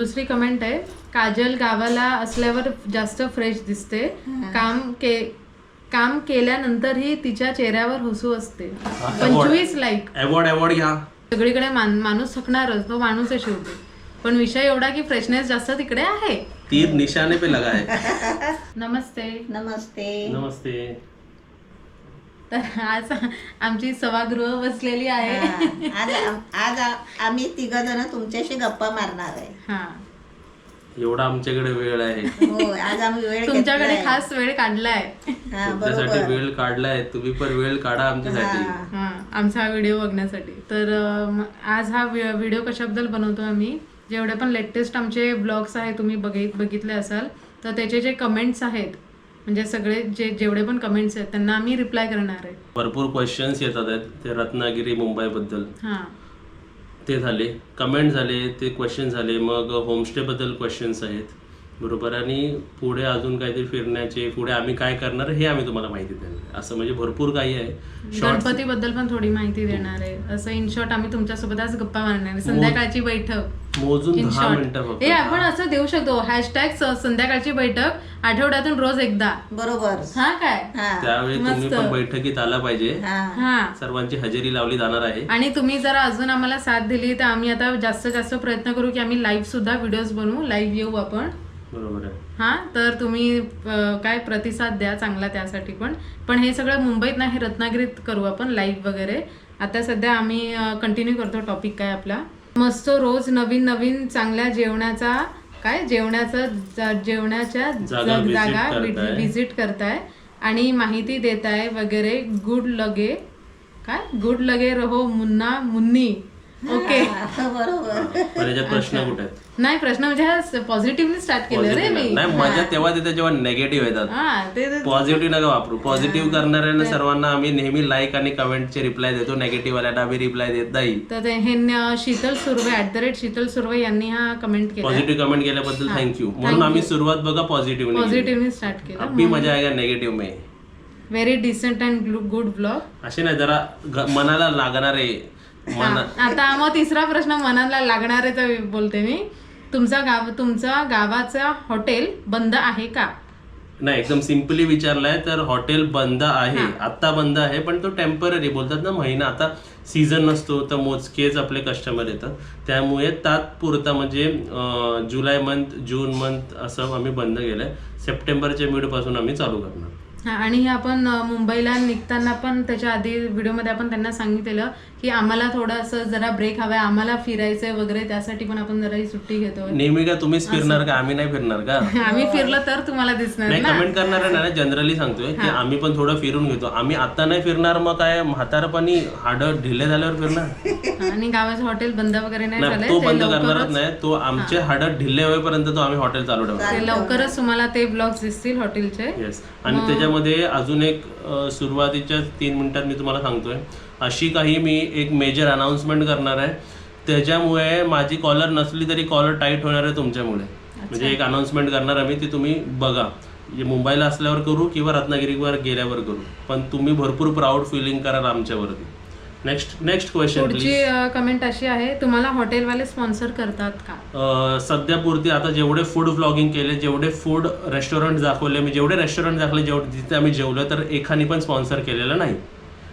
दुसरी कमेंट आहे काजल गावाला असल्यावर जास्त फ्रेश दिसते. काम के काम केल्यानंतरही तिच्या चेहऱ्यावर हसू असते. पंचवीस लाईक अवॉर्ड अवॉर्ड घ्या. सगळीकडे मान- माणूस थकणारच तो माणूस आहे शेवटी. पण विषय एवढा की फ्रेशनेस जास्त तिकडे आहे. तीर निशाने पे लगा है. नमस्ते. नमस्ते. नमस्ते. तर आज आमची सभागृह बसलेली आहे. हा, आज आज आ- आम्ही तिघ जण तुमच्याशी गप्पा मारणार आहे. हा. एवढा आमच्याकडे वेळ आहे. हो आज आम्ही वेळ तुमच्याकडे घेतलाय. खास वेळ काढलाय. हा तुमच्यासाठी बरोबर वेळ काढलाय तुम्ही पण वेळ काढा आमच्यासाठी. हा. हा आमचा हा व्हिडिओ बघण्यासाठी. तर आज हा व्हि- व्हिडिओ कशाबद्दल बनवतो आम्ही? जेवढे पण लेटेस्ट आमचे ब्लॉग्स आहेत तुम्ही बघित बघितले असाल तर त्याचे जे कमेंट्स आहेत म्हणजे सगळे जे जेवढे पण कमेंट्स आहेत त्यांना आम्ही रिप्लाय करणार आहे. भरपूर क्वेश्चन्स येतात आहेत. ते रत्नागिरी मुंबई बद्दल हां. ते झाले. कमेंट झाले ते क्वेश्चन झाले. मग होमस्टे बद्दल क्वेश्चन्स आहेत. बरोबर. आणि पुढे अजून काहीतरी फिरण्याचे पुढे आम्ही काय करणार हे आम्ही तुम्हाला माहिती देणार. असं म्हणजे भरपूर काही आहे. गणपती बद्दल पण थोडी माहिती देणार आहे. असं इन शॉर्ट आम्ही तुमच्यासोबत आज गप्पा मारणार आहे. संध्याकाळची बैठक. मोजून इन दहा मिनिटं शॉर्ट फक्त. हे आपण असं देऊ शकतो. हॅशटॅग संध्याकाळची बैठक आठवड्यातून रोज एकदा. बरोबर. हा काय? हा. त्यावेळी तुम्ही मस्त. पण बैठकीत आला पाहिजे. हा. हा. सर्वांची हजेरी लावली जाणार आहे. आणि तुम्ही जर अजून आम्हाला साथ दिली तर आम्ही आता जास्तीत जास्त प्रयत्न करू की आम्ही लाईव्ह सुद्धा व्हिडिओज बनवू. लाईव्ह येऊ आपण. बरोबर आहे. हा तर तुम्ही अं, काय प्रतिसाद द्या चांगला त्यासाठी पण. पण हे सगळं मुंबईत नाही रत्नागिरीत करू आपण लाईव्ह वगैरे. आता सध्या आम्ही कंटिन्यू करतो टॉपिक काय आपला. मस्त रोज नवीन नवीन चांगल्या जेवणाचा काय? जेवणाचा जा- जेवणाच्या जागा जग- visit जागा करताय. विजिट करताय. आणि माहिती देताय वगैरे गुड लगे काय? गुड लगे रहो मुन्ना मुन्नी. ओके. बरोबर. पण याच्यात प्रश्न कुठे? आहेत नाही प्रश्न म्हणजे पॉझिटिव्हली स्टार्ट केलं रे Positive मी. नाही मजा तेव्हा तिथे जेव्हा नेगेटिव्ह येतात. हा ते ते- पॉझिटिव्ह नका वापरू. पॉझिटिव्ह करणाऱ्यांना सर्वांना आम्ही नेहमी लाईक आणि कमेंटचे रिप्लाय देतो. नेगेटिव्ह वाल्यांना आम्ही रिप्लाय देत नाही. तर ते हे न- Sheetal Surve at the rate Sheetal Surve यांनी हा कमेंट केला. पॉझिटिव्ह कमेंट केल्याबद्दल थँक्यू म्हणून आम्ही सुरुवात बघा पॉझिटिव्ह पॉझिटिव्हली स्टार्ट केला. अभी मजा आएगा नेगेटिव्ह में very decent and good blog असे नाही जरा मनाला लागणारे मना आता मग तिसरा प्रश्न मनाला लागणार आहे तर बोलते मी. तुमचा गाव तुमचा गावाचा हॉटेल बंद आहे का? नाही एकदम सिम्पली विचारलाय तर हॉटेल बंद आहे. आता बंद आहे पण तो टेंपररी बोलतात ना महिना. आता सीझन नसतो तर मोजकेच आपले कस्टमर येतात. त्यामुळे तात्पुरता म्हणजे अं, जुलै मंथ जून मंथ असं आम्ही बंद केलंय. सप्टेंबरच्या मिडपासून आम्ही चालू करणार. आणि हे आपण मुंबईला निघताना पण त्याच्या आधी व्हिडिओमध्ये आपण त्यांना सांगितलेलं की आम्हाला थोडं असं जरा ब्रेक हवाय आम्हाला फिरायचंय वगैरे त्यासाठी पण आपण जरा ही सुट्टी घेतोय. नेहमी का तुम्हीच फिरणार का? आम्ही नाही फिरणार का? आम्ही फिरलं तर तुम्हाला दिसणार नाही ना. कमेंट करणार नाही जनरली सांगतोय की आम्ही पण थोडं फिरून घेतो. आम्ही आता नाही फिरणार मग काय? म्हातारपणी हाड ढिले झाल्यावर फिरणार? आणि गावाचं हॉटेल बंद वगैरे नाही तो बंद करणारच नाही. तो आमचे हाड ढिले होईपर्यंत तो आम्ही हॉटेल चालू ठेवणार. ते लवकरच तुम्हाला ते ब्लॉग्स दिसतील हॉटेलचे. आणि त्याच्यामध्ये अजून एक सुरुवातीच्या तीन मिनिटात मी तुम्हाला सांगतोय. अशी काही मी एक मेजर अनाउन्समेंट करणार आहे. त्याच्यामुळे माझी कॉलर नसली तरी कॉलर टाईट होणार आहे तुमच्यामुळे. म्हणजे एक अनाउन्समेंट करणार आम्ही ती तुम्ही बघा. म्हणजे मुंबईला असल्यावर करू किंवा रत्नागिरीवर गेल्यावर करू. पण तुम्ही भरपूर प्राऊड फिलिंग कराल आमच्यावरती. नेक्स्ट नेक्स्ट क्वेश्चन पुढची कमेंट अशी आहे तुम्हाला हॉटेलवाले स्पॉन्सर करतात का? सध्या पुरती आता जेवढे फूड व्लॉगिंग केले जेवढे फूड रेस्टॉरंट दाखवले मी जेवढे रेस्टॉरंट दाखवले जेवढे जिथे आम्ही जेवलो तर एकाने पण स्पॉन्सर केलेलं नाही.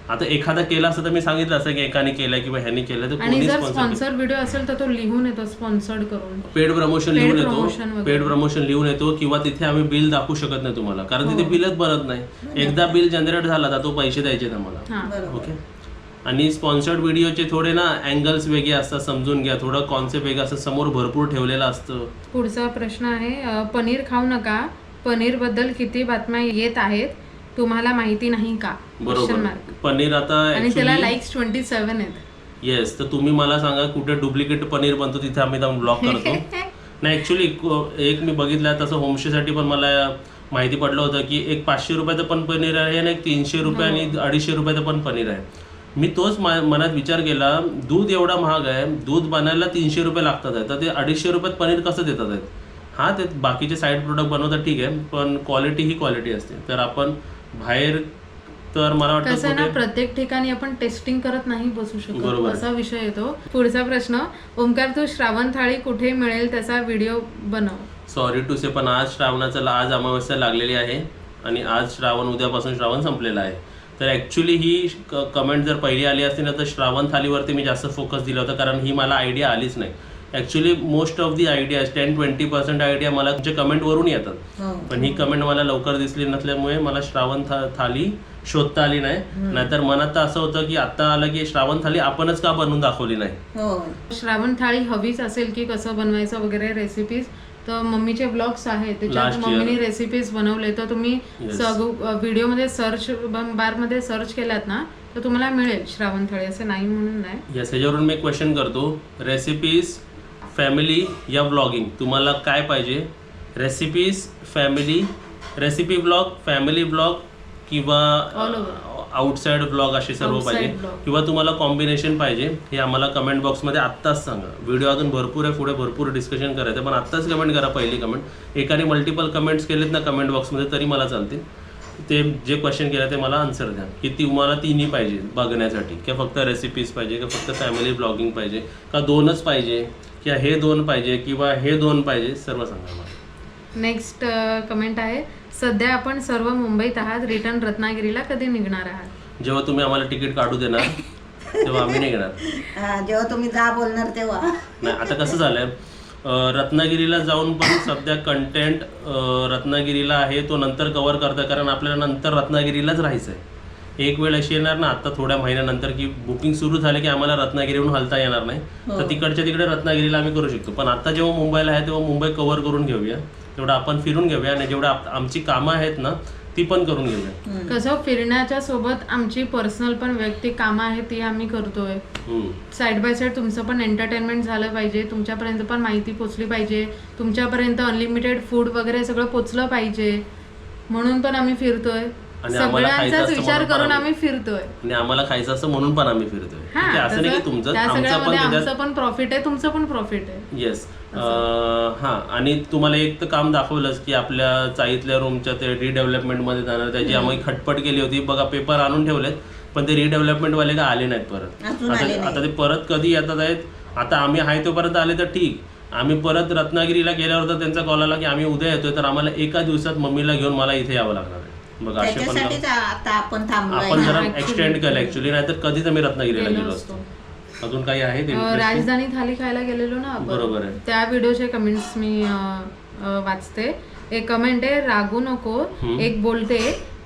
आता एखादा केला असतं तर मी सांगितलं असतं की एकाने केलं किंवा ह्यानी केलं तर आणि कोणी जर स्पॉन्सर स्पॉन्सर व्हिडिओ असेल तर तो लिहून येतो स्पॉन्सर्ड करून. पेड प्रमोशन लिहून promotion येतो वगैरे. पेड प्रमोशन लिहून येतो किंवा तिथे आम्ही बिल दाखवू शकत नाही तुम्हाला कारण हो. तिथे बिलच बनत नाही. एकदा बिल जनरेट झाला तर तो पैसे द्यायचे आम्हाला. हा. बरोबर ओके आणि स्पॉन्सर्ड व्हिडिओचे थोडे ना अँगल्स वेगळे असतात समजून घ्या. थोडं कॉन्सेप्ट वेगळं असतं समोर भरपूर ठेवलेलं असतं. पुढचा प्रश्न आहे पनीर खाऊ नका. पनीरबद्दल किती बातम्या येत आहेत तुम्हाला माहिती नाही का? बरोबर. पनीर आता आणि त्याला लाईक्स ट्वेंटी सेव्हन आहेत. येस तर तुम्ही मला सांगा कुठे डुप्लिकेट पनीर बनतो तिथे आम्ही जाऊन ब्लॉक करतो. नाही ऍक्च्युली एक मी बघितलं तसं होमस्टेसाठी पण मला माहिती पडलं होतं की एक पाचशे रुपयाचं पण पनीर आहे आणि एक तीनशे रुपये आणि अडीचशे रुपयाचं पण पनीर आहे. मी तोच मा- मनात विचार केला दूध एवढा महाग आहे दूध बनायला तीनशे रुपये लागतात आहे तर ते अडीचशे रुपयात पनीर कसं देतात आहेत? हां ते बाकीचे साईड प्रोडक्ट बनवतात ठीक आहे पण क्वालिटी ही क्वालिटी असते. तर आपण बाहेर तर मला वाटतं कसं ना प्रत्येक ठिकाणी आपण टेस्टिंग करत नाही बसू बरोबर. शकत असा विषय येतो. पुढचा प्रश्न ओमकार तू श्रावण थाळी कुठे मिळेल त्याचा व्हिडिओ बनव. सॉरी टू से पण आज श्रावणाचं आज अमावस्या लागलेली आहे आणि आज श्रावण उद्यापासून श्रावण संपलेला आहे. तर ॲक्च्युली ही कमेंट जर पहिली आली असती ना तर श्रावण थालीवरती मी जास्त फोकस दिला होता कारण ही मला आयडिया आलीच नाही. Actually most of the ideas ten twenty percent idea मला तुमच्या कमेंटवरून येतात. हो. पण ही कमेंट मला लवकर दिसली नसल्यामुळे मला श्रावण था थाली शोधता आली नाही. नाहीतर मनात तर असं होतं की आता आलं की श्रावण थाली आपणच का बनवून दाखवली नाही? हो. श्रावण थाळी हवीच असेल की कसं बनवायचं वगैरे रेसिपीज तर मम्मीचे ब्लॉग्स आहेत त्याच्यात. मम्मीने रेसिपीज बनवले. तर तुम्ही. व्हिडिओमध्ये सर्च बारमध्ये सर्च केलात ना तर तुम्हाला मिळेल श्रावण थाळी. असं नाही म्हणून नाही. यस ह्याच्यावरून मी क्वेश्चन करतो. रेसिपीज फॅमिली या ब्लॉगिंग तुम्हाला काय पाहिजे? Recipes family recipe blog family blog किंवा आउटसाइड ब्लॉग असे सर्व पाहिजे. किंवा तुम्हाला कॉम्बिनेशन पाहिजे हे आम्हाला कमेंट बॉक्समध्ये आत्ताच सांगा. व्हिडिओ अजून भरपूर आहे पुढे भरपूर डिस्कशन करायचं पण आत्ताच कमेंट करा पहिली कमेंट एकाने मल्टिपल कमेंट्स केलेत ना कमेंट बॉक्समध्ये तरी मला चालतील. ते जे क्वेश्चन केलं ते मला आन्सर द्या. की तुम्हाला तिन्ही पाहिजे बघण्यासाठी. किंवा फक्त रेसिपीज पाहिजे किंवा फक्त फॅमिली ब्लॉगिंग पाहिजे का दोनच पाहिजे किंवा हे दोन पाहिजे किंवा हे दोन पाहिजे सर्व सांगा मला. नेक्स्ट कमेंट आहे. सध्या आपण सर्व मुंबईत आहात रिटर्न रत्नागिरीला कधी निघणार आहात? जेव्हा तुम्ही आम्हाला तिकीट काढू देणार तेव्हा आम्ही निघणार. हा, जेव्हा तुम्ही जा बोलणार तेव्हा. नाही आता कसं झालंय अं, रत्नागिरीला जाऊन पण सध्या कंटेंट रत्नागिरीला आहे तो नंतर कव्हर करता कारण आपल्याला नंतर रत्नागिरीलाच राहायचं आहे एक वेळ अशी येणार ना आता थोड्या महिन्यानंतर की बुकिंग सुरू झाले की आम्हाला रत्नागिरीहून हलता येणार नाही. हो. तर तिकडच्या तिकडे रत्नागिरीला आम्ही करू शकतो. पण आता जेव्हा मुंबईला आहे तेव्हा मुंबई कव्हर करून घेऊया. तेवढं आपण फिरून घेऊया आणि जेवढं आप- आमची कामं आहेत ना ती पण करून घेऊया. कसं फिरण्याच्या सोबत आमची पर्सनल पण वैयक्तिक कामं आहेत ती आम्ही करतोय हम्म. साईड बाय साईड तुमचं पण एंटरटेनमेंट झालं पाहिजे तुमच्यापर्यंत पण माहिती पोचली पाहिजे तुमच्यापर्यंत अनलिमिटेड फूड वगैरे सगळं पोचलं पाहिजे म्हणून पण आम्ही फिरतोय आणि आम्हाला खायचं सगळ्यांचाच असतं विचार म्हणून पण करून आम्ही- आम्ही फिरतोय. आणि आम्हाला खायचं असं म्हणून पण आम्ही फिरतोय. ठीक आहे हा असं नाही की तसं तुमचं त्या आमचं पण सगळ्यामध्ये त्याच्यात आमचं पण प्रॉफिट आहे तुमचं पण प्रॉफिट आहे. येस हां आणि तुम्हाला एक तर काम दाखवलंच की आपल्या चाळीतल्या रूमच्या ते रिडेव्हलपमेंटमध्ये जाणार त्याची आम्ही खटपट केली होती बघा पेपर आणून ठेवलेत पण ते रिडेव्हलपमेंटवाले का आले नाहीत परत? अजून आले आता ते परत कधी येतात आहेत? आता आम्ही आहे तोपर्यंत आले तर ठीक. आम्ही परत रत्नागिरीला गेल्यावर तर त्यांचा कॉल आला की आम्ही उद्या येतोय तर आम्हाला एका दिवसात मम्मीला घेऊन मला इथे यावं लागणार आहे. बघा असे पण त्याच्यासाठीच आता आपण थांबलोय आपण ना जरा actually. एक्सटेंड केलं ऍक्च्युली नाहीतर कधीच आम्ही रत्नागिरीला गेलो गेलो असतो. असतो अजून काही आहे ते अं, interesting? राजधानी थाली खायला गेलेलो ना आपण बरोबर आहे. त्या व्हिडिओचे कमेंट्स मी अं, अं, वाचते एक कमेंट आहे रागू नको हम्म. एक बोलते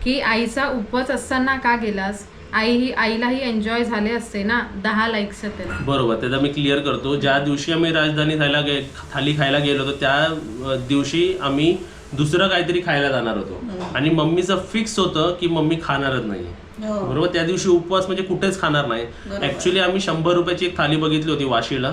की आईचा उपवास असताना का गेलास आई ही आईलाही एन्जॉय झाले असते ना दहा लाईक्स येते बरोबर त्याचा मी क्लिअर करतो ज्या दिवशी आम्ही राजधानी खायला गे थाली खायला गेलो होतो त्या अ, दिवशी आम्ही दुसरं काहीतरी खायला जाणार होतो. आणि मम्मीचं फिक्स होतं की मम्मी खाणारच नाही हो. बरोबर? त्या दिवशी उपवास म्हणजे कुठेच खाणार नाही. ऍक्च्युली आम्ही शंभर रुपयाची एक थाली बघितली होती वाशीला.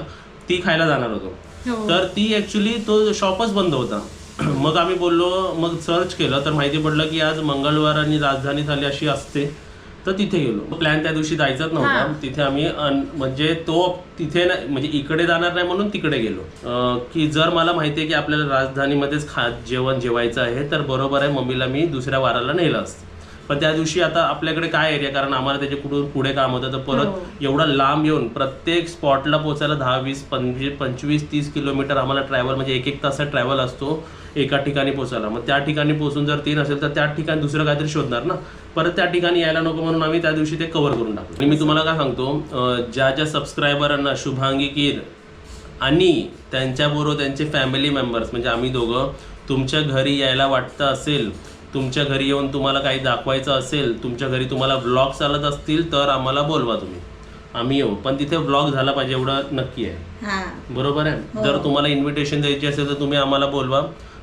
ती खायला जाणार होतो. हो. तर ती ऍक्च्युली तो शॉपच बंद होता. मग आम्ही बोललो मग सर्च केलं. तर माहिती पडलं की आज मंगळवार आणि राजधानी थाली अशी असते. तर तिथे गेलो. प्लॅन त्या दिवशी जायचाच नव्हता. तिथे आम्ही अन- म्हणजे तो तिथे नाही म्हणजे इकडे जाणार नाही म्हणून तिकडे गेलो. अं, की जर मला माहिती आहे की आपल्याला राजधानीमध्येच खा जेवण जेवायचं आहे तर बरोबर आहे मम्मीला मी दुसऱ्या वाराला नेलं असतं. पण त्या दिवशी आता आपल्याकडे काय एरिया कारण आम्हाला त्याच्या कुठून पुढे काम होतं. तर हो. परत एवढा लांब येऊन प्रत्येक स्पॉटला पोचायला दहा वीस पंचवीस पंचवीस तीस किलोमीटर आम्हाला ट्रॅव्हल म्हणजे एक एक तासात ट्रॅव्हल असतो एका ठिकाणी पोचायला मग त्या ठिकाणी पोचून जर तीन असेल तर त्या ठिकाणी दुसरं काहीतरी शोधणार ना? परत त्या ठिकाणी यायला नको म्हणून आम्ही त्या दिवशी ते कव्हर करून टाकलो. आणि मी तुम्हाला काय सांगतो ज्या ज्या सबस्क्रायबरांना शुभांगी कीर आणि त्यांच्याबरोबर त्यांचे फॅमिली मेंबर्स म्हणजे आम्ही दोघं तुमच्या घरी यायला वाटतं असेल तुमच्या घरी येऊन तुम्हाला काही दाखवायचं असेल तुमच्या घरी तुम्हाला ब्लॉग चालत असतील तर आम्हाला बोलवा तुम्ही. आम्ही येऊ. पण तिथे ब्लॉग झाला पाहिजे एवढं नक्की आहे. हा. बरोबर आहे? हो. जर तुम्हाला इन्व्हिटेशन द्यायची असेल तर तुम्ही आम्हाला बोलवा.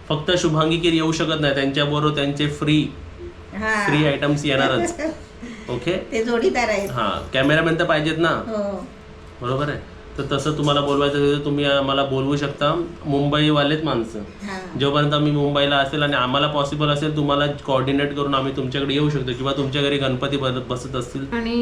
फक्त शुभांगी कीर येऊ शकत नाही. त्यांच्याबरोबर त्यांचे फ्री फ्री आयटम्स येणारच. ओके ते जोडीदार आहेत. हां. कॅमेरामॅन तर पाहिजेत ना? हो. बरोबर आहे? तर तसं तुम्हाला बोलवायचं असेल तर तुम्ही आम्हाला बोलवू शकता. मुंबईवालेच माणसं. जोपर्यंत आम्ही मुंबईला असेल आणि आम्हाला पॉसिबल असेल तुम्हाला कॉर्डिनेट करून आम्ही तुमच्याकडे येऊ शकतो किंवा तुमच्या घरी गणपती ब- बसत असतील. आणि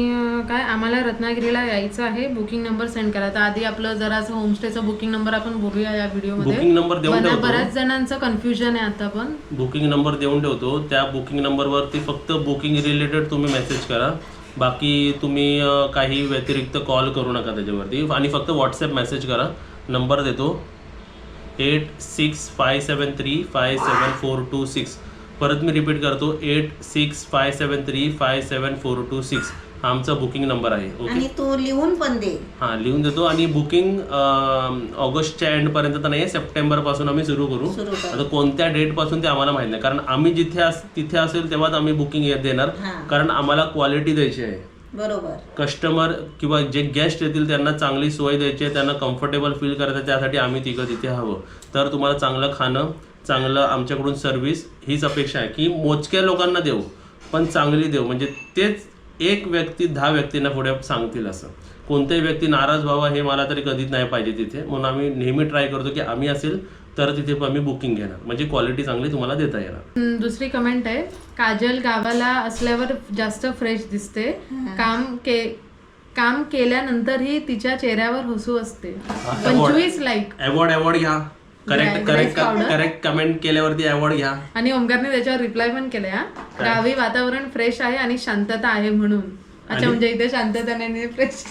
काय आम्हाला रत्नागिरीला यायचं आहे. बुकिंग नंबर सेंड करा. तर आधी आपलं जरासं होमस्टेचं बुकिंग नंबर आपण बोलूया या व्हिडिओमध्ये बुकिंग नंबर देऊन ठेवतो. बऱ्याच जणांचं कन्फ्युजन आहे आता पण. बुकिंग नंबर देऊन ठेवतो. त्या बुकिंग नंबरवरती फक्त बुकिंग रिलेटेड तुम्ही मेसेज करा. बाकी तुम्ही काही व्यतिरिक्त कॉल करू नका त्याच्यावरती. आणि फक्त व्हॉट्सअप मेसेज करा. नंबर देतो. Eight six five seven three five seven four two six परत मी रिपीट करतो. Eight six five seven three five seven four two six हा आमचा बुकिंग नंबर आहे ओके? आणि तू लिहून पण दे. हां लिहून देतो. आणि बुकिंग ऑगस्टच्या एंडपर्यंत तर नाही आहे सप्टेंबरपासून आम्ही सुरू करू. सुरू कर. आता कोणत्या डेटपासून ते आम्हाला माहीत नाही. कारण आम्ही जिथे अस तिथे असेल तेव्हाच आम्ही बुकिंग देणार. हा. कारण आम्हाला क्वालिटी द्यायची आहे. बरोबर. कस्टमर किंवा जे गेस्ट येतील त्यांना चांगली सोय द्यायची आहे त्यांना कम्फर्टेबल फील करायचं आहे, त्यासाठी आम्ही तिघं तिथे हवं. तर तुम्हाला चांगलं खाणं चांगलं आमच्याकडून सर्व्हिस हीच अपेक्षा आहे की मोजक्या लोकांना देऊ पण चांगली देऊ. म्हणजे तेच एक व्यक्ती दहा व्यक्तींना पुढे सांगतील असं. कोणत्याही व्यक्ती नाराज व्हावा हे मला तरी कधीच नाही पाहिजे तिथे. म्हणून आम्ही नेहमी ट्राय करतो की आम्ही असेल तर तिथे आम्ही बुकिंग घेणार. म्हणजे क्वालिटी चांगली तुम्हाला देता येणार. दुसरी कमेंट आहे काजल गावाला असल्यावर जास्त फ्रेश दिसते. काम के काम केल्यानंतरही तिच्या चेहऱ्यावर हसू असते. पंचवीस लाईक अवॉर्ड अवॉर्ड घ्या. Correct correct. करेक्ट कमेंट केल्यावरती अवॉर्ड घ्या. आणि ओमकारने त्याच्यावर रिप्लाय पण केलाय हा. गावी वातावरण फ्रेश आहे आणि शांतता आहे म्हणून. अच्छा म्हणजे इथे शांतताने फ्रेश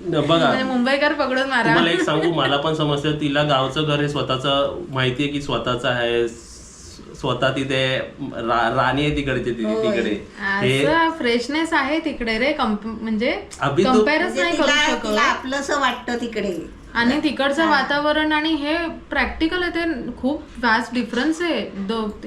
बघा. मुंबईकर पकडून मारा. तुम्हाला एक सांगू मला पण समजतं तिला गावचं घर हे स्वतःचं माहितीये की स्वतःचं आहे. स्वतः तिथे राणी आहे तिकडे तिकडे. हे असं फ्रेशनेस आहे तिकडे रे म्हणजे म्हणजे नाही करू आपलंस वाटतं तिकडे. आणि तिकडचं वातावरण आणि हे प्रॅक्टिकल आहे ते खूप वास्ट डिफरन्स आहे.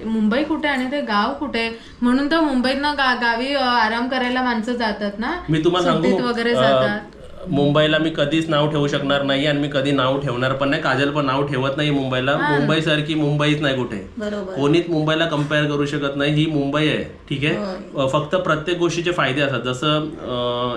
मुंबई कुठे आणि ते गाव कुठे? म्हणून तर मुंबईतनं गा गावी आराम करायला माणसं जातात ना. मी तुम्हाला वगैरे जातात. मुंबईला मी कधीच नाव ठेवू शकणार नाही आणि मी कधी नाव ठेवणार पण नाही. काजल पण नाव ठेवत नाही मुंबईला. मुंबई सारखी मुंबईच नाही कुठे. बरोबर. कोणीच मुंबईला कंपेअर करू शकत नाही. ही मुंबई आहे. ठीक आहे? फक्त प्रत्येक गोष्टीचे फायदे असतात. जसं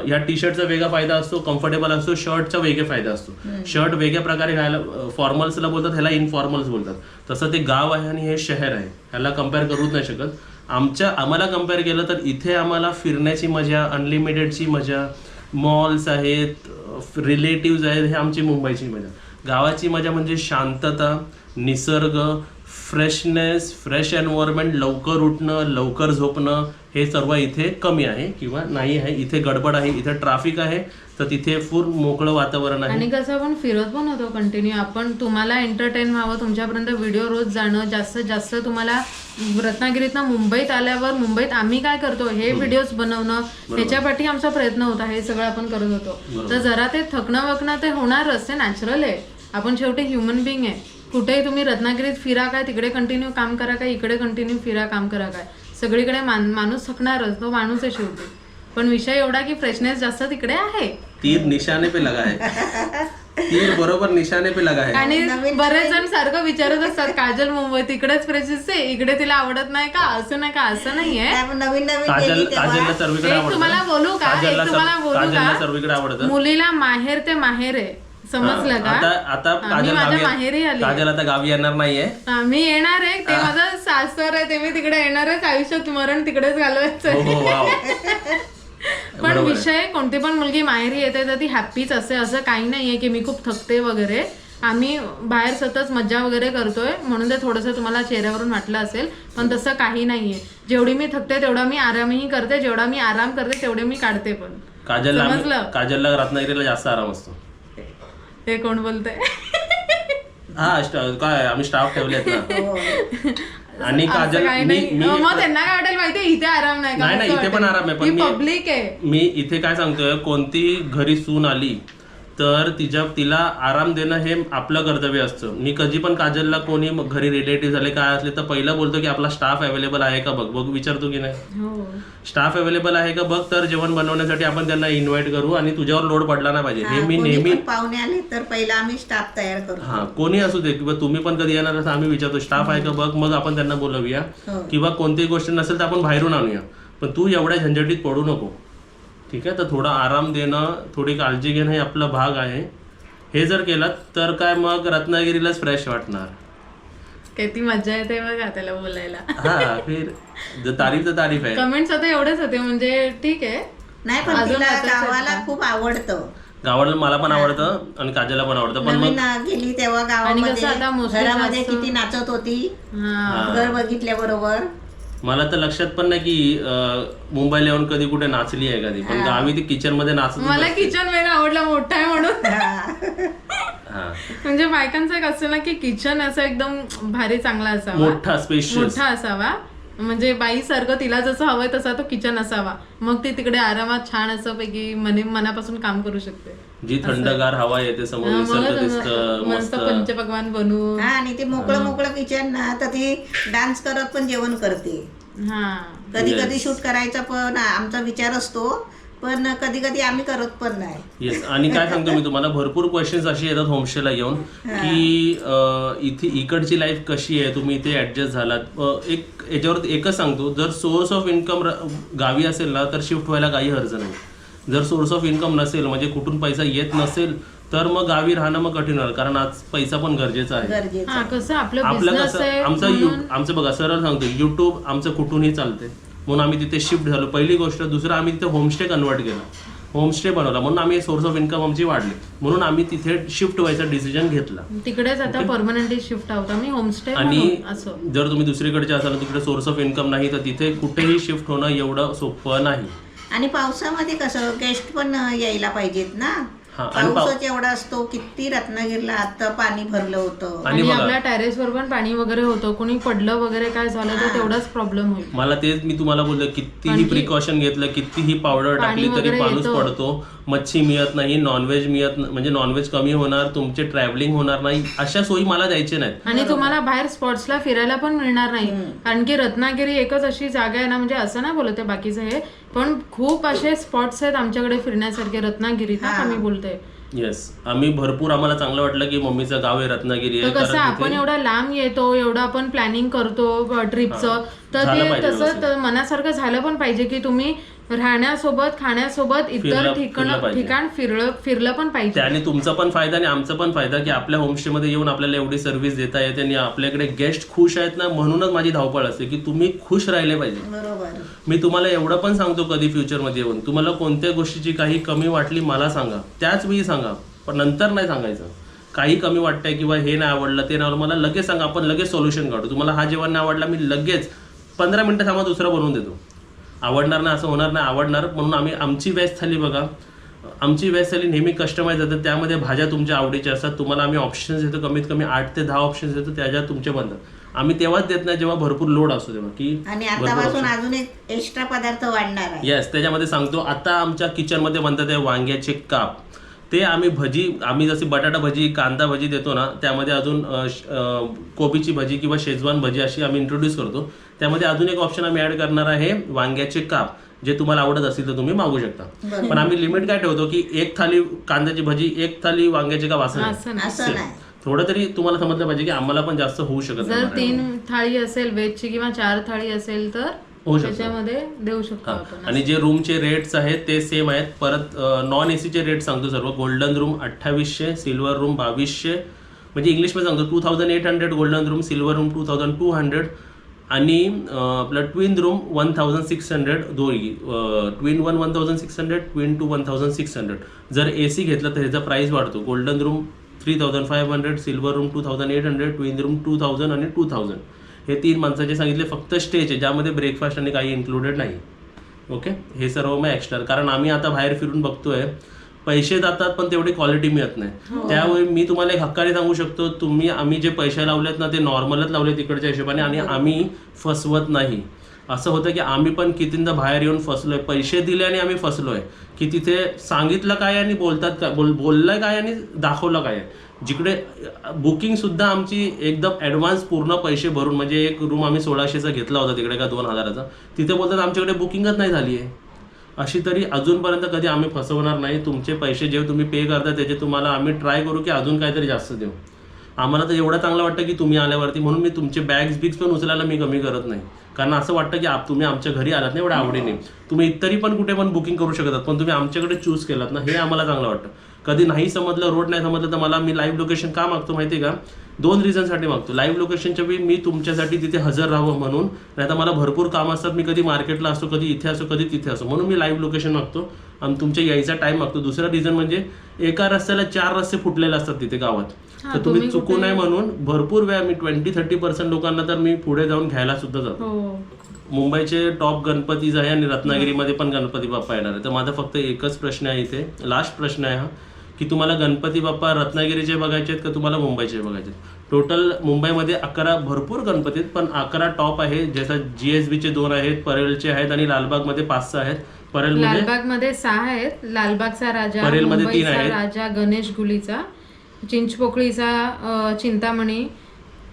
ह्या टी शर्टचा वेगळा फायदा असतो कम्फर्टेबल असतो शर्टचा वेगळे फायदा असतो. शर्ट वेगळ्या प्रकारे घालायला फॉर्मल्सला बोलतात ह्याला इनफॉर्मल्स बोलतात. तसं ते गाव आहे आणि हे शहर आहे. ह्याला कंपेअर करूच नाही शकत. आमच्या आम्हाला कंपेअर केलं तर इथे आम्हाला फिरण्याची मजा अनलिमिटेडची मजा मॉल्स आहेत रिलेटिव्ज आहेत हे आमची मुंबईची मजा. गावाची मजा म्हणजे शांतता निसर्ग फ्रेशनेस फ्रेश एन्व्हायरमेंट लवकर उठणं लवकर झोपणं हे सर्व इथे कमी आहे किंवा नाही आहे. इथे गडबड आहे इथे ट्रॅफिक आहे तर तिथे फुल मोकळं वातावरण आहे. आणि कसं आपण फिरत पण होतो कंटिन्यू आपण तुम्हाला एंटरटेन व्हावं तुमच्यापर्यंत व्हिडिओ रोज जाणं जास्तीत जास्त तुम्हाला रत्नागिरीतनं मुंबईत आल्यावर मुंबईत आम्ही काय करतो? हे व्हिडिओज बनवणं ह्याच्यापाठी आमचा प्रयत्न होता. हे सगळं आपण करत होतो. तर जरा ते थकणं वकणं ते होणारच. ते नॅचरल आहे. आपण शेवटी ह्युमन बिंग आहे. कुठेही तुम्ही रत्नागिरीत फिरा काय तिकडे कंटिन्यू काम करा काय इकडे कंटिन्यू फिरा काम करा काय. सगळीकडे मान माणूस थकणारच तो माणूस आहे शेवटी. पण विषय एवढा की फ्रेशनेस जास्त तिकडे आहे. तीर निशाने पे लगा है. तीर बरोबर निशाने पे लगा है. आणि नवीन बरेच जण सारखं विचारत असतात काजल मुंबई तिकडेच फ्रेश दिसते इकडे तिला आवडत नाही का? असं नाही का? असं नाहीये त्यामुळे नवीन नवीन काजल गेली तेव्हा? काजलला सर्वीकडे एक आवडतं. तुम्हाला बोलू का? एक काजलला तुम्हाला सर्व- बोलू काजलला का? सर्वीकडे आवडतं. मुलीला माहेर ते माहेर आहे. समजलं आता का आता मी काजल माझ्या गावी माहेरी आली काजल आता गावी येणार नाहीये. हा, मी येणार आहे. ते माझं सासर आहे ते मी तिकडे येणारच. आयुष्यात मरण तिकडेच घालवायचं हो हो वाव. पण विषय कोणती पण मुलगी माहेरी येते तर ती हॅप्पीच असते असं काही नाहीये की मी खूप थकते वगैरे. आम्ही बाहेर सतत मज्जा वगैरे करतोय म्हणून ते थोडंसं तुम्हाला चेहऱ्यावरून वाटलं असेल पण तसं काही नाहीये. जेवढी मी थकते तेवढा मी आरामही करते जेवढा मी आराम करते तेवढे मी काढते पण. काजलला आम्ही- समजलं? काजलला रत्नागिरीला जास्त आराम असतो. हे कोण बोलते हा स्टा- काय आम्ही स्टाफ ठेवलेत ना. हो. आणि असं काजल काही मी नाही. मग त्यांना काय वाटेल माहितीये इथे आराम नाही का? नाही, नाही, इथे पण आराम आहे, पण मी- पब्लिक आहे. मी इथे काय सांगतोय? कोणती घरी सून आली तर तिच्या तिला आराम देणं हे आपलं कर्तव्य असतं. मी कधी पण काजलला कोणी घरी रिलेटिव्ह झाले काय असले तर पहिलं बोलतो की आपला स्टाफ अवेलेबल आहे का बघ? बघ विचारतो की नाही. हो. स्टाफ अवेलेबल आहे का बघ? तर जेवण बनवण्यासाठी आपण त्यांना इन्व्हाइट करू आणि तुझ्यावर लोड पडला नाही पाहिजे. हे हा, मी नेहमी पाहुणे आले तर पहिला आम्ही स्टाफ तयार करू हा कोणी असू दे किंवा तुम्ही पण कधी येणार असं आम्ही विचारतो स्टाफ आहे का बघ? मग आपण त्यांना बोलवूया. हो. किंवा कोणतीही गोष्ट नसेल तर आपण बाहेरून आणूया. पण तू एवढ्या झंझटीत पडू नको. ठीक आहे? तर थोडा आराम देणं थोडी काळजी घेणं हे आपला भाग आहे. हे जर केलात तर काय मग रत्नागिरीलाच फ्रेश वाटणार. किती मजा येते बघा त्याला बोलायला. हा फिर. ज- तारीफ तर तारीफ आहे. कमेंट्स आता एवढेच होते म्हणजे ठीक आहे. नाही पण अजून तिला गावाला? खूप आवडतं. गावाला मला पण आवडतं आणि काजला पण आवडतं. पण मग गेली तेव्हा आणि कसं आता गावामध्ये mostly घरामध्ये जास्त- किती नाचत होती. हा. घर बघितल्या बरोबर मला तर लक्षात पण नाही की मुंबईला येऊन कधी कुठे नाचली आहे कधी. पण गावी ती किचनमध्ये नाचत मला किचन वेळ आवडला मोठा आहे म्हणून. हा. म्हणजे बायकांचं एक असतं ना की किचन असं एकदम भारी चांगला असावा. मोठा स्पेशियस मोठा असावा. म्हणजे बाई सारखं तिला जसं हवंय तसा तो किचन असावा. मग ती तिकडे आरामात छान असं पैकी मने मनापासून काम करू शकते. जी थंडगार हवा येते समोर हा, निसर्ग मग दिसतं मस्त मस्त. पंचपक्वान बनवून हा आणि ते मोकळं मोकळं किचन ना तर ती डान्स करत पण जेवण करते. हा. कधी. कधी शूट करायचा पण आमचा विचार असतो पण कधी कधी आम्ही करत पण नाही. येस आणि काय सांगतो मी तुम्हाला भरपूर क्वेश्चन्स अशी येतात होमस्टेला येऊन की अं, इथे इकडची लाईफ कशी आहे तुम्ही इथे ऍडजस्ट झालात. अं, एक याच्यावर एकच सांगतो जर सोर्स ऑफ इन्कम गावी असेल ना तर शिफ्ट व्हायला काही अर्ज नाही. जर सोर्स ऑफ इन्कम नसेल म्हणजे कुठून पैसा येत नसेल तर मग गावी राहणं मग कठीण होणार कारण आज पैसा पण गरजेचा आहे. गरजेचं हा कसं आपलं आपलं बिझनेस कसं आहे आमचं यू म्हणून आमचं बघा सरळ सांगतो युट्यूब आमचं कुठूनही चालते म्हणून आम्ही तिथे शिफ्ट झालो. पहिली गोष्ट दुसरं आम्ही तिथे होमस्टे कन्वर्ट केला. होमस्टे बनवला. म्हणून आम्ही सोर्स ऑफ इन्कम आमची वाढली. म्हणून आम्ही तिथे शिफ्ट व्हायचा डिसिजन घेतला. तिकडेच आता परमनंटली शिफ्ट आहोत. आम्ही होमस्टे आणि म्हणून असं. जर तुम्ही दुसरीकडचे असाल तिकडे सोर्स ऑफ इन्कम नाही तर तिथे कुठेही शिफ्ट होणं एवढं सोपं नाही. आणि पावसामध्ये कसं गेस्ट पण यायला पाहिजेत ना? हा, पाऊसच एवढा असतो किती रत्नागिरीला आता पाणी भरलं होतं. आणि आणि बघा. आपल्या टेरेसवर पण पाणी वगैरे होतं. कोणी पडलं वगैरे काय झालं तर तेवढाच प्रॉब्लेम होईल. मला तेच मी तुम्हाला बोललो कितीही प्रिकॉशन घेतलं कितीही पावडर टाकली तरी वगैरे येतं. पडतो. मच्छी मिळत नाही नॉनव्हेज मिळत न- म्हणजे नॉनव्हेज कमी होणार तुमचे ट्रॅव्हलिंग होणार नाही अशा सोयी मला द्यायचे नाहीत. आणि तुम्हाला बाहेर स्पॉट्सला फिरायला पण मिळणार नाही. कारण की रत्नागिरी एकच अशी जागा आहे ना म्हणजे असं नाही बोलत आहे बाकीचं हे पण खूप असे स्पॉट्स आहेत आमच्याकडे फिरण्यासारखे रत्नागिरीत ना हा. मी बोलते येस आम्ही भरपूर आम्हाला चांगलं वाटलं की मम्मीचं गाव आहे रत्नागिरी तर आहे कसं कारण आपण तिथे- एवढा लांब येतो एवढं आपण प्लॅनिंग करतो ट्रिपचं तर झालं ते पाहिजे तसं व्यवस्थित. तर मनासारखं झालं पण पाहिजे की तुम्ही राहण्यासोबत खाण्यासोबत इतर फिरलं- ठिकाण फिरलं पाहिजे. ठिकाण फिरलं फिरलं पण पाहिजे. त्याने तुमचा पण फायदा आणि आमचा पण फायदा की आपल्या होमस्टेमध्ये येऊन आपल्याला एवढी सर्व्हिस देता येते आणि आपल्याकडे गेस्ट खुश आहेत ना म्हणूनच माझी धावपळ असते की तुम्ही खुश राहिले पाहिजे. बरोबर. मी तुम्हाला एवढं पण सांगतो कधी फ्युचरमध्ये येऊन. तुम्हाला कोणत्या गोष्टीची काही कमी वाटली मला सांगा. त्याच वेळी सांगा. पण नंतर नाही सांगायचं. काही कमी वाटतंय किंवा हे नाही आवडलं ते नाही आवडलं मला लगेच सांगा. आपण लगेच सोल्युशन काढू. तुम्हाला हा जेवण नाही आवडला मी लगेच पंधरा मिनिटं थांबा दुसरं बनवून देतो. आवडणार नाही असं होणार नाही आवडणार. म्हणून आम्ही आमची व्याज थाली बघा. आमची व्याज थाली नेहमी कस्टमाइज जातात त्यामध्ये भाज्या तुमच्या आवडीच्या असतात. तुम्हाला आम्ही ऑप्शन्स देतो. कमीत कमी आठ ते दहा ऑप्शन्स देतो. त्याच्यात तुमचे बनतात. आम्ही तेव्हाच देत नाही जेव्हा भरपूर लोड असतो तेव्हा. की आणि आतापासून. अजून एक एक्स्ट्रा पदार्थ वाढणार आहे. येस त्याच्यामध्ये सांगतो. आता आमच्या किचनमध्ये बनतात आहे वांग्याचे काप. ते आम्ही भजी आम्ही जशी बटाटा भजी कांदा भजी देतो ना त्यामध्ये अजून कोबीची भजी किंवा शेजवान भजी अशी आम्ही इंट्रोड्यूस करतो. त्यामध्ये अजून एक ऑप्शन आम्ही ऍड करणार आहे वांग्याचे काप. जे तुम्हाला आवडत असतील तर तुम्ही मागू शकता. पण आम्ही लिमिट काय ठेवतो की एक थाली कांद्याची भजी एक थाली वांग्याचे काप असं नाही. थोडं तरी तुम्हाला समजलं पाहिजे की आम्हाला पण जास्त होऊ शकत जर नाही तीन थाळी असेल व्हेजची किंवा चार थाळी असेल तर होऊ शकतं. त्याच्यामध्ये देऊ शकतो हा. आपण आणि जे रूमचे रेट्स आहेत ते सेम आहेत. परत नॉन एसीचे रेट सांगतो सर्व. गोल्डन रूम अठ्ठावीसशे सिल्वर रूम बावीसशे. म्हणजे इंग्लिशमध्ये सांगतो two thousand eight hundred golden room silver room two thousand two hundred आणि आपलं twin room one thousand six hundred दोघी twin one one thousand six hundred twin two one thousand six hundred जर A C घेतलं तर ह्याचा price वाढतो. Golden room three thousand five hundred silver room two thousand eight hundred twin room two thousand आणि two thousand हे तीन माणसाचे सांगितले फक्त स्टेज आहे ज्यामध्ये ब्रेकफास्ट आणि काही इन्क्लुडेड नाही. ओके हे सर्व मग एक्स्ट्रा कारण आम्ही आता बाहेर फिरून बघतोय पैसे जातात पण तेवढी क्वालिटी मिळत नाही. त्यावेळी मी तुम्हाला एक हक्काने सांगू शकतो तुम्ही आम्ही जे पैसे लावलेत ना ते नॉर्मलच लावले तिकडच्या हिशोबाने आणि आम्ही फसवत नाही. असं होतं की आम्ही पण कितींदा बाहेर येऊन फसलोय पैसे दिले आणि आम्ही फसलोय की तिथे सांगितलं काय आणि बोलतात काय बोल बोललं काय आणि दाखवलं काय. जिकडे बुकिंग सुद्धा आमची एकदम ॲडव्हान्स पूर्ण पैसे भरून म्हणजे एक रूम आम्ही सोळाशेचा घेतला होता तिकडे का दोन हजाराचा तिथे बोलतात आमच्याकडे बुकिंगच नाही झाली आहे अशी तरी अजूनपर्यंत कधी आम्ही फसवणार नाही. तुमचे पैसे जे तुम्ही पे करता त्याचे तुम्हाला आम्ही ट्राय करू की अजून काहीतरी जास्त देऊ. आम्हाला तर एवढं चांगलं वाटतं की तुम्ही आल्यावरती. म्हणून मी तुमचे बॅग्स बिग्स पण उचलायला मी कमी करत नाही. कारण असं वाटतं की आप तुम्ही आमच्या घरी आलात ना एवढ्या आवडीने. तुम्ही इतरी पण कुठे पण बुकिंग करू शकतात पण तुम्ही आमच्याकडे चूज केलात ना हे आम्हाला चांगलं वाटतं. कधी नाही समजलं रोड नाही समजलं तर मला मी लाईव्ह लोकेशन का मागतो माहिती आहे का? दोन रिझनसाठी मागतो. लाईव्ह लोकेशनच्या वेळी मी तुमच्यासाठी तिथे हजर राहावं म्हणून नाही तर मला भरपूर काम असतात. मी कधी मार्केटला असतो कधी इथे असो कधी तिथे असो म्हणून मी लाईव्ह लोकेशन मागतो. आणि तुमच्या यायचा टाइम मागतो. दुसरा रिझन म्हणजे एका रस्त्याला चार रस्ते फुटलेले असतात तिथे गावात. तर तुम्ही चुकू नये म्हणून भरपूर वेळा मी ट्वेंटी थर्टी पर्सेंट लोकांना तर मी पुढे जाऊन घ्यायला सुद्धा जातो. हो. मुंबईचे टॉप गणपतीज आहे आणि रत्नागिरीमध्ये पण गणपती बाप्पा येणार आहे तर माझा फक्त एकच प्रश्न आहे इथे. लास्ट प्रश्न आहे हा की तुम्हाला गणपती बाप्पा रत्नागिरीचे बघायचे आहेत का तुम्हाला मुंबईचे बघायचे आहेत? टोटल मुंबईमध्ये अकरा भरपूर गणपती आहेत पण अकरा टॉप आहे जसं जी एस बीचे दोन आहेत परेलचे आहेत आणि लालबागमध्ये पाच सहा आहेत परेलमध्ये लालबागमध्ये सहा आहेत लालबागचा राजा परेलमध्ये तीन मुंबईचा आहेत. राजा गणेश गुलीचा चिंचपोकळीचा अं, चिंतामणी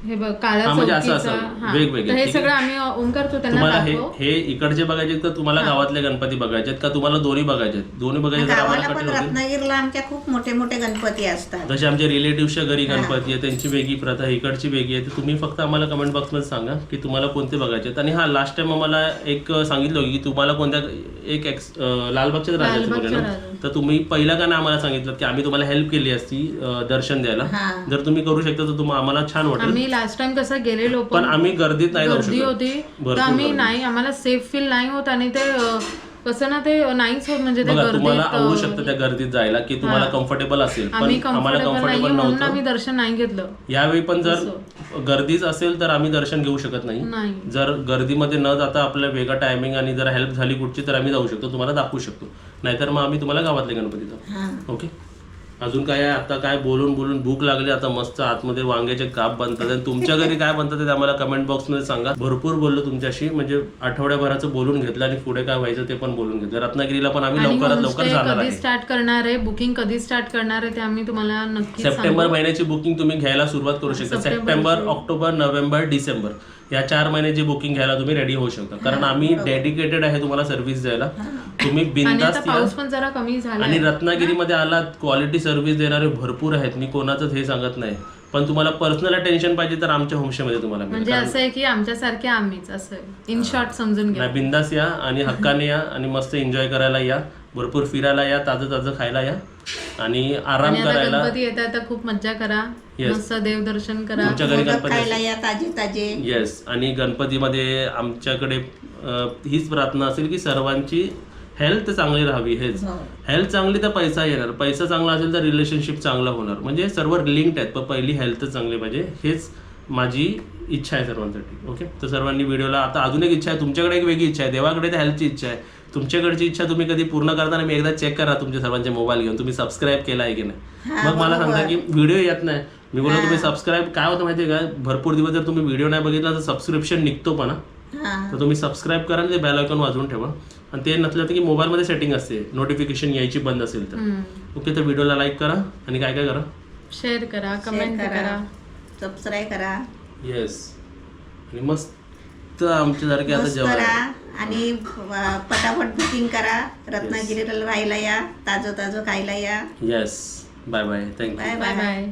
हे बघ काळा हा, म्हणजे असं चौकीचा. हा. वेगवेगळे, तर हे ठीक आहे? सगळं आम्ही अं, ओंकार तू त्यांना तुम्हाला हे दाखव. हे इकडचे बघायचे का? तुम्हाला गावातले गणपती बघायचे आहेत का? तुम्हाला दोन्ही बघायचे आहेत. दोन्ही बघायचे तर आम्हाला गावाला पण कठीण होतील रत्नागिरीला आमच्या खूप मोठे मोठे गणपती असतात. जसे आमचे रिलेटिव्हच्या घरी गणपती आहे त्यांची वेगळी प्रथा आहे, इकडची वेगळी आहे. तर तुम्ही फक्त आम्हाला कमेंट बॉक्समध्ये सांगा की तुम्हाला कोणते बघायचे आहेत. आणि हा लास्ट टाइम आम्हाला एक सांगितलं होतं की तुम्हाला कोणत्या एक ex- अं, राजाचं लालबागच्या बोलले ना? राजा. तर तुम्ही पहिला का नाही आम्हाला सांगितलं की आम्ही तुम्हाला हेल्प केली असती अं, दर्शन द्यायला. हा. जर तुम्ही करू शकता तर तुम्हाला आम्हाला छान वाटेल. आम्ही लास्ट टाइम कसं गेलेलो पण आम्ही गर्दीत नाही जाऊ गर्दी शकत. होती भरपूर तर आम्ही गर्दी. नाही आम्हाला सेफ फील नाही होत आणि ते अं, कसं ना ते नाहीच होत म्हणजे ते बघा तुम्हाला आवडू गर्दीत शकतं त्या गर्दीत जायला की तुम्हाला कम्फर्टेबल असेल आम्ही पण आम्हाला कम्फर्टेबल म्हणून नव्हतं. आम्ही दर्शन नाही घेतलं. यावेळी पण जर गर्दीच असेल तर आम्ही दर्शन घेऊ शकत नाही. नाही. जर गर्दीमध्ये न जाता आपल्या वेगळा टायमिंग आणि जर हेल्प झाली कुठची तर आम्ही जाऊ शकतो तुम्हाला दाखवू शकतो. नाहीतर मग आम्ही तुम्हाला गावातले गणपती जाऊ. हा. ओके अजून काय आहे? आता काय बोलून बोलून भूक लागली आता मस्त आतमध्ये वांग्याचे काप बनतात. आणि तुमच्या घरी काय बनतात ते आम्हाला कमेंट बॉक्समध्ये सांगा. भरपूर बोललो तुमच्याशी म्हणजे आठवड्याभराचं बोलून घेतलं आणि पुढे काय व्हायचं ते पण बोलून घेतलं. रत्नागिरीला पण आम्ही आणि लवकरात लवकर जाणार कधी आहे. स्टार्ट करणार आहे? बुकिंग कधी स्टार्ट करणार आहे ते आम्ही तुम्हाला नक्की सप्टेंबर महिन्याची बुकिंग तुम्ही घ्यायला सुरुवात करू शकता. September, September October November December. या चार महिन्याची बुकिंग घ्यायला तुम्ही रेडी होऊ शकता. कारण आम्ही डेडिकेटेड आहे तुम्हाला सर्व्हिस द्यायला. तुम्ही आणि आता बिंदास्त या. पाऊस पण जरा कमी झाला आणि रत्नागिरीमध्ये आलात क्वालिटी सर्व्हिस देणारे भरपूर आहेत. मी कोणाचंच हे सांगत नाही. पण तुम्हाला पर्सनल अटेन्शन पाहिजे तर आमच्या होमस्टेमध्ये तुम्हाला मिळेल. म्हणजे असं आहे की आमच्यासारखे आम्हीच असं इन शॉर्ट समजून घ्या. बिंदास या आणि हक्काने या आणि मस्त एन्जॉय करायला या. भरपूर फिरायला या ताजं ताजं खायला या. आणि आराम आणि आता करायला गणपती येतात तर खूप मज्जा करा. Yes. मस्त देवदर्शन करा. तुमच्या घरी मोदक गणपती खायला या ताजे ताजे येस आणि गणपतीमध्ये आमच्याकडे अं, हीच प्रार्थना असेल की सर्वांची हेल्थ चांगली राहावी हेच. हो. हेल्थ चांगली तर पैसा येणार. पैसा चांगला असेल तर रिलेशनशिप चांगला होणार. म्हणजे सर्व लिंक्ड आहेत. पण पहिली हेल्थ चांगली पाहिजे. हेच माझी इच्छा आहे सर्वांसाठी. ओके तर सर्वांनी व्हिडिओला आता अजून एक इच्छा आहे. तुमच्याकडे एक वेगळी इच्छा आहे. देवाकडे तर हेल्थची इच्छा आहे. तुमच्याकडची इच्छा तुम्ही कधी पूर्ण करताना मी एकदा चेक करा तुमच्या सर्वांचे मोबाईल घेऊन. तुम्ही सबस्क्राईब केला आहे की नाही? मग मला. सांगता की व्हिडिओ येत नाही. मी बोलतो तुम्ही सबस्क्राईब काय होतं माहिती आहे का? भरपूर दिवस जर तुम्ही व्हिडिओ नाही बघितला तर सबस्क्रिप्शन निघतो पण तर तुम्ही सबस्क्राईब करा आणि ते बेल आयकॉन वाजवून ठेवा. आणि ते नसलं तर की मोबाईलमध्ये सेटिंग असते. नोटिफिकेशन यायची बंद असेल तर. ओके तर व्हिडिओला लाईक करा आणि काय काय करा? शेअर करा कमेंट करा. सबस्क्राईब करा. येस आणि मस्त. आमच्यासारखे आता मस्त जेवण करा आणि अं, पटापट बुकिंग करा. रत्नागिरीला राहायला या ताजं ताजं खायला या. Yes bye bye thank you bye bye bye bye